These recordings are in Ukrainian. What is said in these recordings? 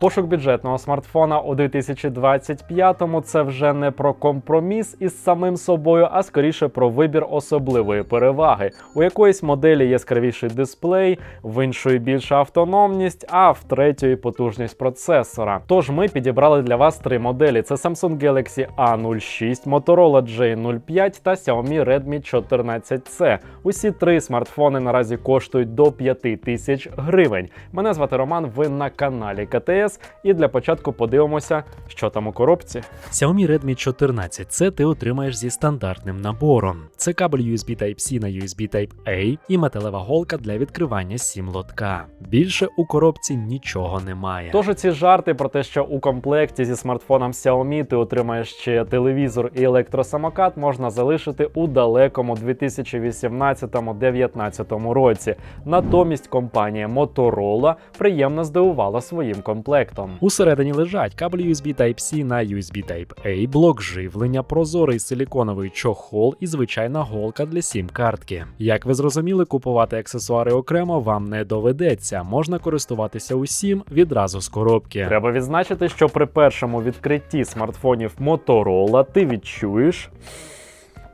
Пошук бюджетного смартфона у 2025-му – це вже не про компроміс із самим собою, а скоріше про вибір особливої переваги. У якоїсь моделі яскравіший дисплей, в іншої більша автономність, а в третьої потужність процесора. Тож ми підібрали для вас три моделі: це Samsung Galaxy A06, Motorola J05 та Xiaomi Redmi 14C. Усі три смартфони наразі коштують до 5 тисяч гривень. Мене звати Роман. Ви на каналі КТС. І для початку подивимося, що там у коробці. Xiaomi Redmi 14 це ти отримаєш зі стандартним набором. Це кабель USB Type-C на USB Type-A і металева голка для відкривання сім лотка. Більше у коробці нічого немає. Тож ці жарти про те, що у комплекті зі смартфоном Xiaomi ти отримаєш ще телевізор і електросамокат, можна залишити у далекому 2018-19 році. Натомість компанія Motorola приємно здивувала своїм комплектом. Усередині лежать кабель USB Type-C на USB Type-A, блок живлення, прозорий силіконовий чохол і звичайна голка для сім-картки. Як ви зрозуміли, купувати аксесуари окремо вам не доведеться. Можна користуватися усім відразу з коробки. Треба відзначити, що при першому відкритті смартфонів Motorola ти відчуєш.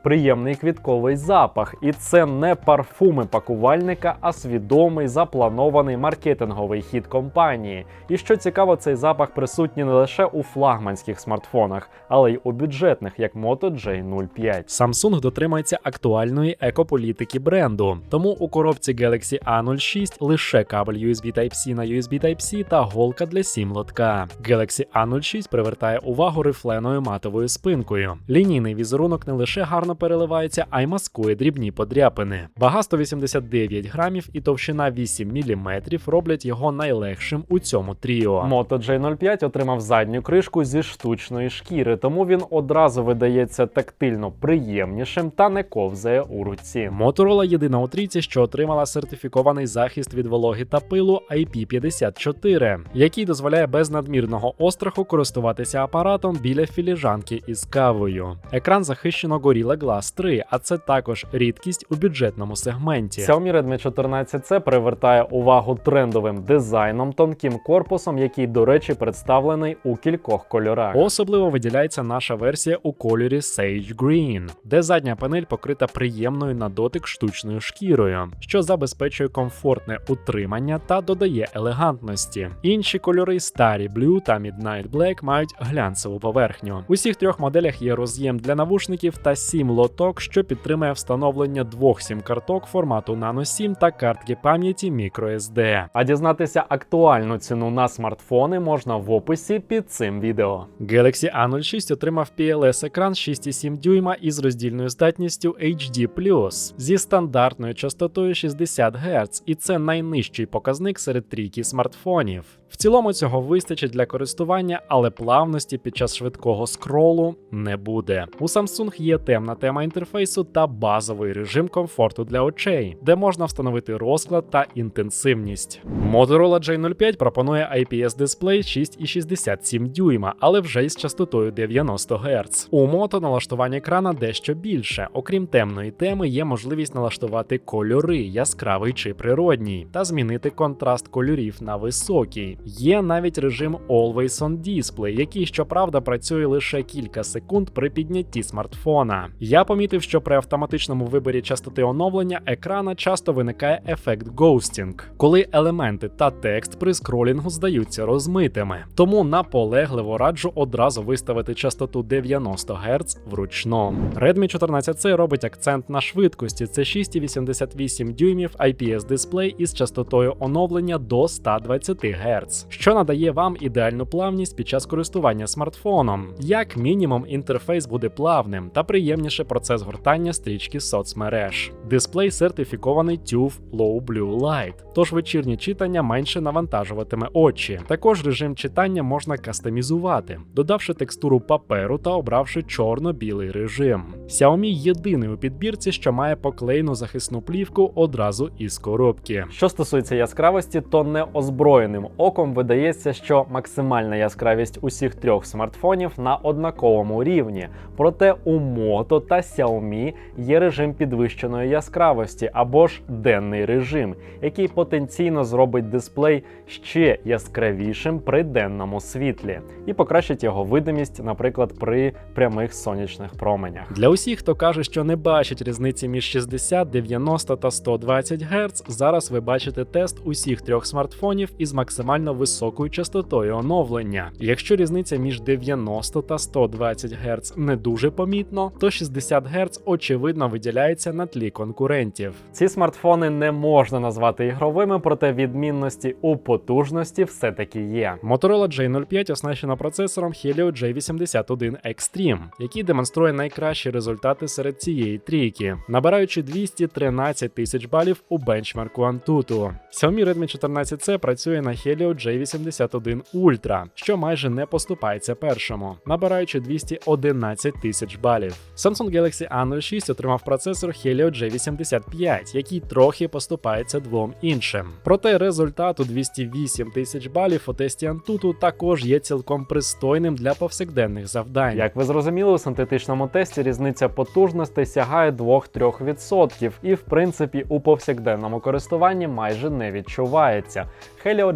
Приємний квітковий запах, і це не парфуми пакувальника, а свідомий запланований маркетинговий хід компанії. І що цікаво, цей запах присутній не лише у флагманських смартфонах, але й у бюджетних, як Moto J05. Samsung дотримується актуальної екополітики бренду, тому у коробці Galaxy A06 лише кабель USB Type-C на USB Type-C та голка для сім лотка. Galaxy A06 привертає увагу рифленою матовою спинкою. Лінійний візерунок не лише гарно переливається, а й маскує дрібні подряпини. Вага 189 грамів і товщина 8 мм роблять його найлегшим у цьому тріо. Moto J05 отримав задню кришку зі штучної шкіри, тому він одразу видається тактильно приємнішим та не ковзає у руці. Motorola єдина у трійці, що отримала сертифікований захист від вологи та пилу IP54, який дозволяє без надмірного остраху користуватися апаратом біля філіжанки із кавою. Екран захищено Gorilla Glass 3, а це також рідкість у бюджетному сегменті. Xiaomi Redmi 14C привертає увагу трендовим дизайном, тонким корпусом, який, до речі, представлений у кількох кольорах. Особливо виділяється наша версія у кольорі Sage Green, де задня панель покрита приємною на дотик штучною шкірою, що забезпечує комфортне утримання та додає елегантності. Інші кольори старі Blue та Midnight Black мають глянцеву поверхню. У всіх трьох моделях є роз'єм для навушників та сім лоток, що підтримує встановлення двох сім-карток формату Nano 7 та картки пам'яті microSD. А дізнатися актуальну ціну на смартфони можна в описі під цим відео. Galaxy A06 отримав PLS-екран 6,7 дюйма із роздільною здатністю HD+, зі стандартною частотою 60 Гц, і це найнижчий показник серед трійки смартфонів. В цілому цього вистачить для користування, але плавності під час швидкого скролу не буде. У Samsung є темна тема інтерфейсу та базовий режим комфорту для очей, де можна встановити розклад та інтенсивність. Motorola J05 пропонує IPS дисплей 6,67 дюйма, але вже із частотою 90 Гц. У Moto налаштування екрана дещо більше. Окрім темної теми, є можливість налаштувати кольори, яскравий чи природній, та змінити контраст кольорів на високий. Є навіть режим Always On Display, який, щоправда, працює лише кілька секунд при піднятті смартфона. Я помітив, що при автоматичному виборі частоти оновлення екрана часто виникає ефект ghosting, коли елементи та текст при скролінгу здаються розмитими. Тому наполегливо раджу одразу виставити частоту 90 Гц вручну. Redmi 14C робить акцент на швидкості. Це 6,88 дюймів IPS дисплей із частотою оновлення до 120 Гц, що надає вам ідеальну плавність під час користування смартфоном. Як мінімум, інтерфейс буде плавним та приємніше процес гортання стрічки соцмереж. Дисплей сертифікований TÜV Low Blue Light, тож вечірнє читання менше навантажуватиме очі. Також режим читання можна кастомізувати, додавши текстуру паперу та обравши чорно-білий режим. Xiaomi єдиний у підбірці, що має поклеєну захисну плівку одразу із коробки. Що стосується яскравості, то неозброєним оком оком видається, що максимальна яскравість усіх трьох смартфонів на однаковому рівні. Проте у Moto та Xiaomi є режим підвищеної яскравості або ж денний режим, який потенційно зробить дисплей ще яскравішим при денному світлі і покращить його видимість, наприклад, при прямих сонячних променях. Для усіх, хто каже, що не бачить різниці між 60, 90 та 120 Гц, зараз ви бачите тест усіх трьох смартфонів із максимально високою частотою оновлення. Якщо різниця між 90 та 120 Гц не дуже помітно, то 60 Гц очевидно виділяється на тлі конкурентів. Ці смартфони не можна назвати ігровими, проте відмінності у потужності все-таки є. Motorola J05 оснащена процесором Helio J81 Extreme, який демонструє найкращі результати серед цієї трійки, набираючи 213 тисяч балів у бенчмарку Antutu. Xiaomi Redmi 14C працює на Helio J81 Ultra, що майже не поступається першому, набираючи 211 тисяч балів. Samsung Galaxy A06 отримав процесор Helio J85, який трохи поступається двом іншим. Проте результат у 208 тисяч балів у тесті Antutu також є цілком пристойним для повсякденних завдань. Як ви зрозуміли, у синтетичному тесті різниця потужностей сягає 2-3%, і в принципі у повсякденному користуванні майже не відчувається. Helio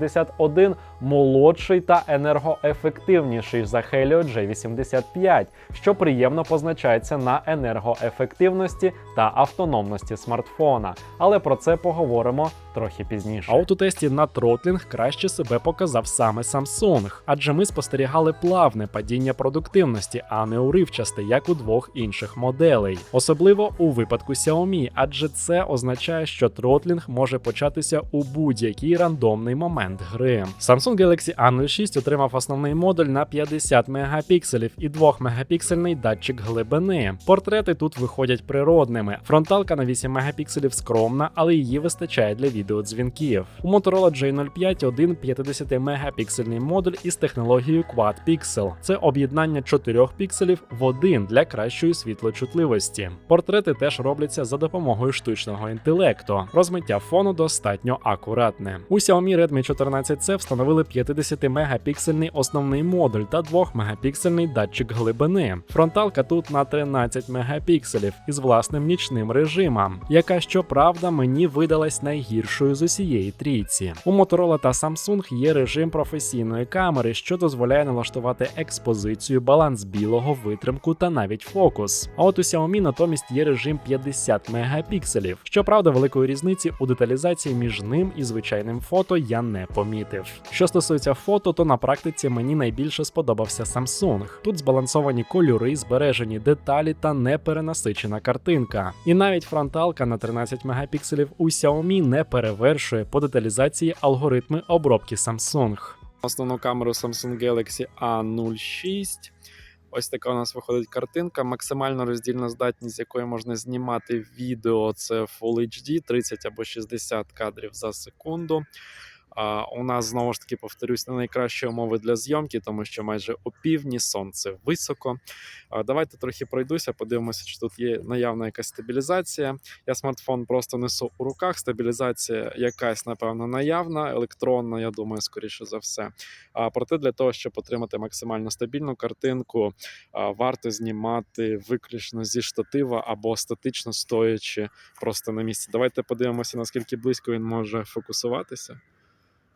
J81 молодший та енергоефективніший за Helio J85, що приємно позначається на енергоефективності та автономності смартфона. Але про це поговоримо трохи пізніше. А на тротлінг краще себе показав саме Samsung, адже ми спостерігали плавне падіння продуктивності, а не уривчасте, як у двох інших моделей. Особливо у випадку Xiaomi, адже це означає, що тротлінг може початися у будь-який рандомний момент гри. Samsung Galaxy A06 отримав основний модуль на 50 мегапікселів і 2-мегапіксельний датчик глибини. Портрети тут виходять природними. Фронталка на 8 мегапікселів скромна, але її вистачає для відеодзвінків. У Motorola J05 один 50 мегапіксельний модуль із технологією Quad Pixel. Це об'єднання 4 пікселів в один для кращої світлочутливості. Портрети теж робляться за допомогою штучного інтелекту. Розмиття фону достатньо акуратне. У Xiaomi Redmi 14C встановили 50 мегапіксельний основний модуль та 2 мегапіксельний датчик глибини. Фронталка тут на 13 мегапікселів із власним нічним режимом, яка щоправда мені видалась найгіршою з усієї трійці. У Motorola та Samsung є режим професійної камери, що дозволяє налаштувати експозицію, баланс білого, витримку та навіть фокус. А от у Xiaomi натомість є режим 50 мегапікселів. Щоправда, великої різниці у деталізації між ним і звичайним фото я не помітив. Що стосується фото, то на практиці мені найбільше сподобався Samsung. Тут збалансовані кольори, збережені деталі та неперенасичена картинка. І навіть фронталка на 13 мегапікселів у Xiaomi не перевершує по деталізації алгоритми обробки Samsung. Основну камеру Samsung Galaxy A06. Ось така у нас виходить картинка. Максимальна роздільна здатність, з якої можна знімати відео, це Full HD 30 або 60 кадрів за секунду. У нас знову ж таки повторюсь не найкращі умови для зйомки, тому що майже опівдні, сонце високо. Давайте трохи пройдуся, подивимося, чи тут є наявна якась стабілізація. Я смартфон просто несу у руках. Стабілізація якась, напевно, наявна, електронна, я думаю, скоріше за все. А проте для того, щоб отримати максимально стабільну картинку, варто знімати виключно зі штатива або статично стоячи просто на місці. Давайте подивимося, наскільки близько він може фокусуватися.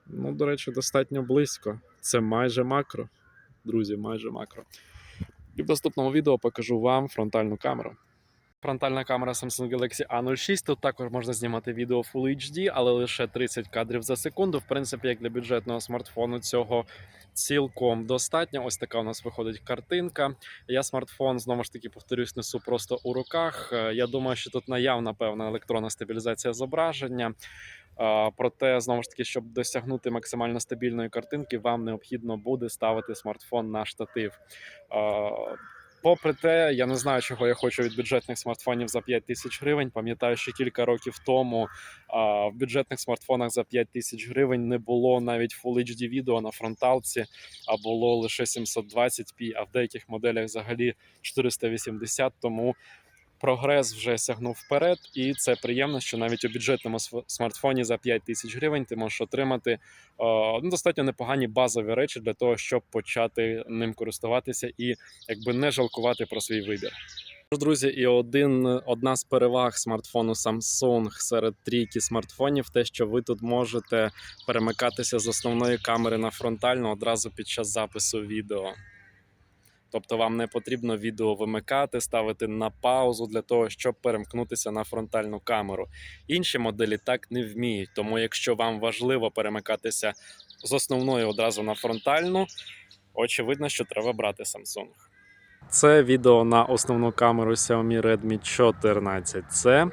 Ну, до речі, достатньо близько. Це майже макро. Друзі, майже макро. І в наступному відео покажу вам фронтальну камеру. Фронтальна камера Samsung Galaxy A06. Тут також можна знімати відео Full HD, але лише 30 кадрів за секунду. В принципі, як для бюджетного смартфону, цього цілком достатньо. Ось така у нас виходить картинка. Я смартфон знову ж таки повторюсь, несу просто у руках. Е, Я думаю, що тут наявна певна електронна стабілізація зображення. Проте, знову ж таки, щоб досягнути максимально стабільної картинки, вам необхідно буде ставити смартфон на штатив. Попри те, я не знаю, чого я хочу від бюджетних смартфонів за 5 тисяч гривень. Пам'ятаю, що кілька років тому а, в бюджетних смартфонах за 5 тисяч гривень не було навіть Full HD відео на фронталці, а було лише 720p, а в деяких моделях взагалі 480. Тому прогрес вже сягнув вперед, і це приємно, що навіть у бюджетному смартфоні за 5 тисяч гривень ти можеш отримати ну, достатньо непогані базові речі для того, щоб почати ним користуватися і якби не жалкувати про свій вибір. Друзі, і один одна з переваг смартфону Samsung серед трійки смартфонів, те, що ви тут можете перемикатися з основної камери на фронтальну одразу під час запису відео. Тобто вам не потрібно відео вимикати, ставити на паузу для того, щоб перемкнутися на фронтальну камеру. Інші моделі так не вміють. Тому, якщо вам важливо перемикатися з основної одразу на фронтальну, очевидно, що треба брати Samsung. Це відео на основну камеру Xiaomi Redmi 14C.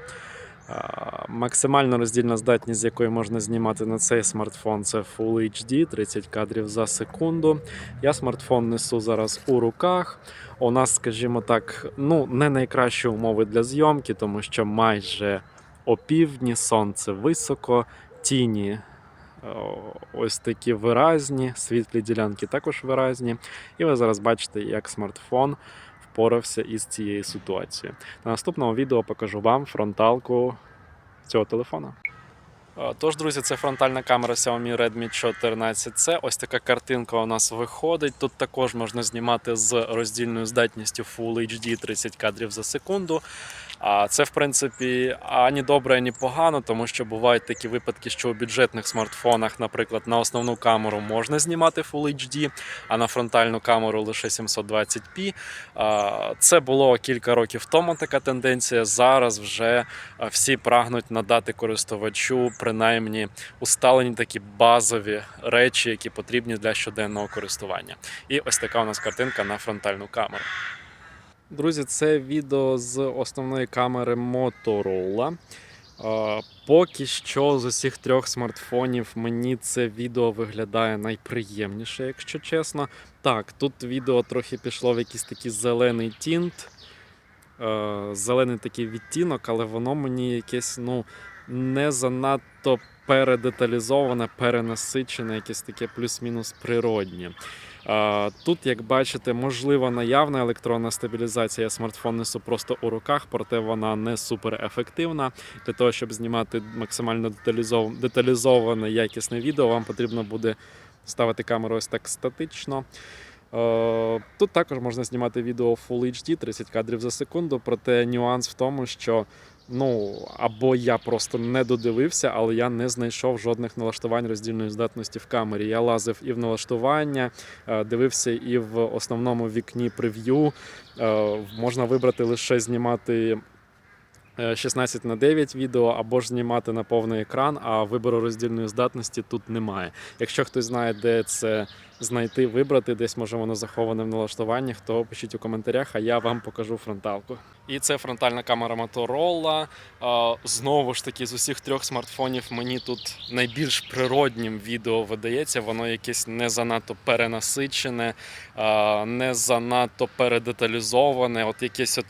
Максимальна роздільна здатність, з якої можна знімати на цей смартфон, це Full HD, 30 кадрів за секунду. Я смартфон несу зараз у руках. У нас, скажімо так, ну не найкращі умови для зйомки, тому що майже опівдні, сонце високо, тіні. Ось такі виразні, світлі ділянки також виразні. І ви зараз бачите, як смартфон впорався із цією ситуацією. На наступному відео покажу вам фронталку цього телефона. Е, Тож, друзі, це фронтальна камера Xiaomi Redmi 14C. Ось така картинка у нас виходить. Тут також можна знімати з роздільною здатністю Full HD 30 кадрів за секунду. А це, в принципі, ані добре, ані погано, тому що бувають такі випадки, що у бюджетних смартфонах, наприклад, на основну камеру можна знімати Full HD, а на фронтальну камеру лише 720p. А, Це було кілька років тому така тенденція. Зараз вже всі прагнуть надати користувачу принаймні усталені такі базові речі, які потрібні для щоденного користування. І ось така у нас картинка на фронтальну камеру. Друзі, це відео з основної камери Motorola. Поки що з усіх трьох смартфонів мені це відео виглядає найприємніше, якщо чесно. Так, тут відео трохи пішло в якийсь такий зелений тінт, зелений такий відтінок, але воно мені якесь ну, не занадто передеталізоване, перенасичене, якесь таке плюс-мінус природнє. Тут, як бачите, можлива наявна електронна стабілізація. Я смартфон просто у руках, проте вона не супер ефективна. Для того, щоб знімати максимально деталізов... деталізоване якісне відео, вам потрібно буде ставити камеру ось так статично. Тут також можна знімати відео Full HD 30 кадрів за секунду, проте нюанс в тому, що ну або я просто не додивився, але я не знайшов жодних налаштувань роздільної здатності в камері. Я лазив і в налаштування, е, дивився і в основному вікні прев'ю. Е, Можна вибрати лише знімати. Е, 16 на 9 відео або ж знімати на повний екран, а вибору роздільної здатності тут немає. Якщо хтось знає, де це знайти, вибрати, десь може воно заховане в налаштуваннях, то пишіть у коментарях, а я вам покажу фронталку. І це фронтальна камера Motorola. Знову ж таки, з усіх трьох смартфонів мені тут найбільш природнім відео видається. Воно якесь не занадто перенасичене, не занадто передеталізоване. От якесь от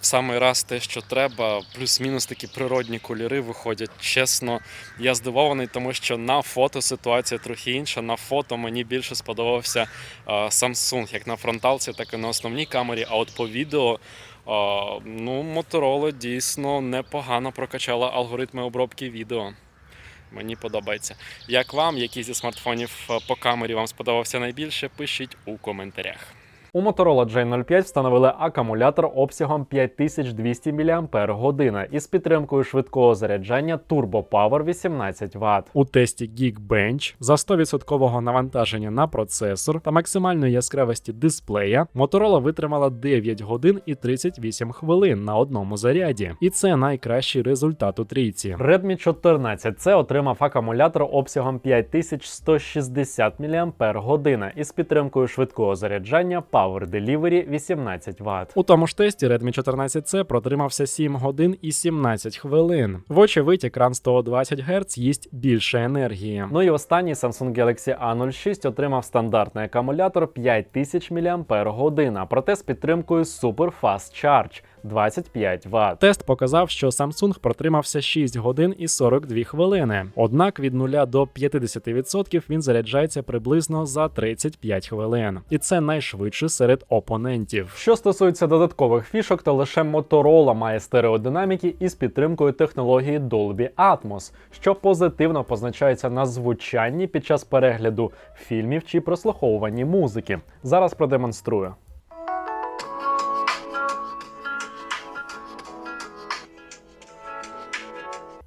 в самий раз те, що треба, плюс-мінус такі природні кольори виходять. Чесно, я здивований, тому що на фото ситуація трохи інша. На фото мені більше сподобався Samsung, як на фронталці, так і на основній камері. А от по відео. а, Ну, Motorola дійсно непогано прокачала алгоритми обробки відео. Мені подобається. Як вам, який зі смартфонів по камері вам сподобався найбільше, пишіть у коментарях. У Motorola J05 встановили акумулятор обсягом 5200 мАч із підтримкою швидкого заряджання Turbo Power 18 Вт. У тесті Geekbench за 100% навантаження на процесор та максимальної яскравості дисплея Motorola витримала 9 годин і 38 хвилин на одному заряді. І це найкращий результат у трійці. Redmi 14C отримав акумулятор обсягом 5160 мАч із підтримкою швидкого заряджання Power Delivery 18 Вт. У тому ж тесті Redmi 14C протримався 7 годин і 17 хвилин. Вочевидь, екран 120 Гц їсть більше енергії. Ну і останній Samsung Galaxy A06 отримав стандартний акумулятор 5000 мАч, проте з підтримкою Super Fast Charge 25 Вт. Тест показав, що Samsung протримався 6 годин і 42 хвилини. Однак від 0 до 50% він заряджається приблизно за 35 хвилин, і це найшвидше серед опонентів. Що стосується додаткових фішок, то лише Motorola має стереодинаміки із підтримкою технології Dolby Atmos, що позитивно позначається на звучанні під час перегляду фільмів чи прослуховуванні музики. Зараз продемонструю.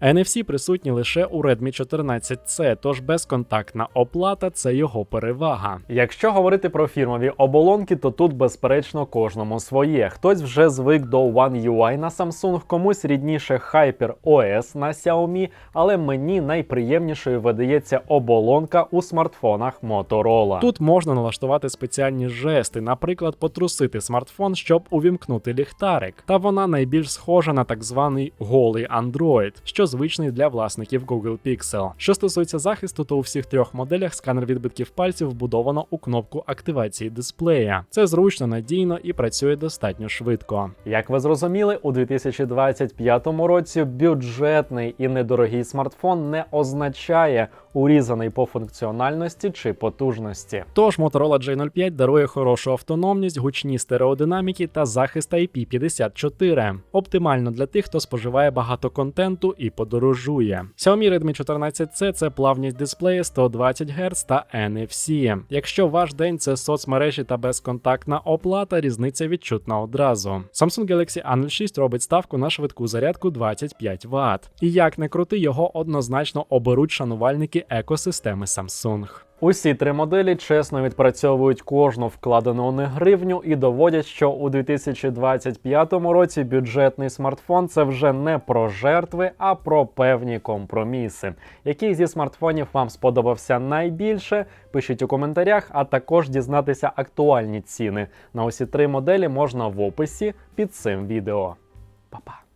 NFC присутні лише у Redmi 14C, тож безконтактна оплата це його перевага. Якщо говорити про фірмові оболонки, то тут безперечно кожному своє. Хтось вже звик до One UI на Samsung, комусь рідніше Hyper OS на Xiaomi, але мені найприємнішою видається оболонка у смартфонах Motorola. Тут можна налаштувати спеціальні жести, наприклад, потрусити смартфон, щоб увімкнути ліхтарик. Та вона найбільш схожа на так званий голий Android, що звичний для власників Google Pixel. Що стосується захисту, то у всіх трьох моделях сканер відбитків пальців вбудовано у кнопку активації дисплея. Це зручно, надійно і працює достатньо швидко. Як ви зрозуміли, у 2025 році бюджетний і недорогий смартфон не означає урізаний по функціональності чи потужності. Тож Motorola J05 дарує хорошу автономність, гучні стереодинаміки та захист IP54. Оптимально для тих, хто споживає багато контенту і подорожує. Xiaomi Redmi 14C це плавність дисплею 120 Гц та NFC. Якщо ваш день це соцмережі та безконтактна оплата, різниця відчутна одразу. Samsung Galaxy A06 робить ставку на швидку зарядку 25 Вт. І як не крути, його однозначно оберуть шанувальники екосистеми Samsung. Усі три моделі чесно відпрацьовують кожну вкладену у них гривню і доводять, що у 2025 році бюджетний смартфон це вже не про жертви, а про певні компроміси. Який зі смартфонів вам сподобався найбільше? Пишіть у коментарях, а також дізнатися актуальні ціни на усі три моделі можна в описі під цим відео. Па-па!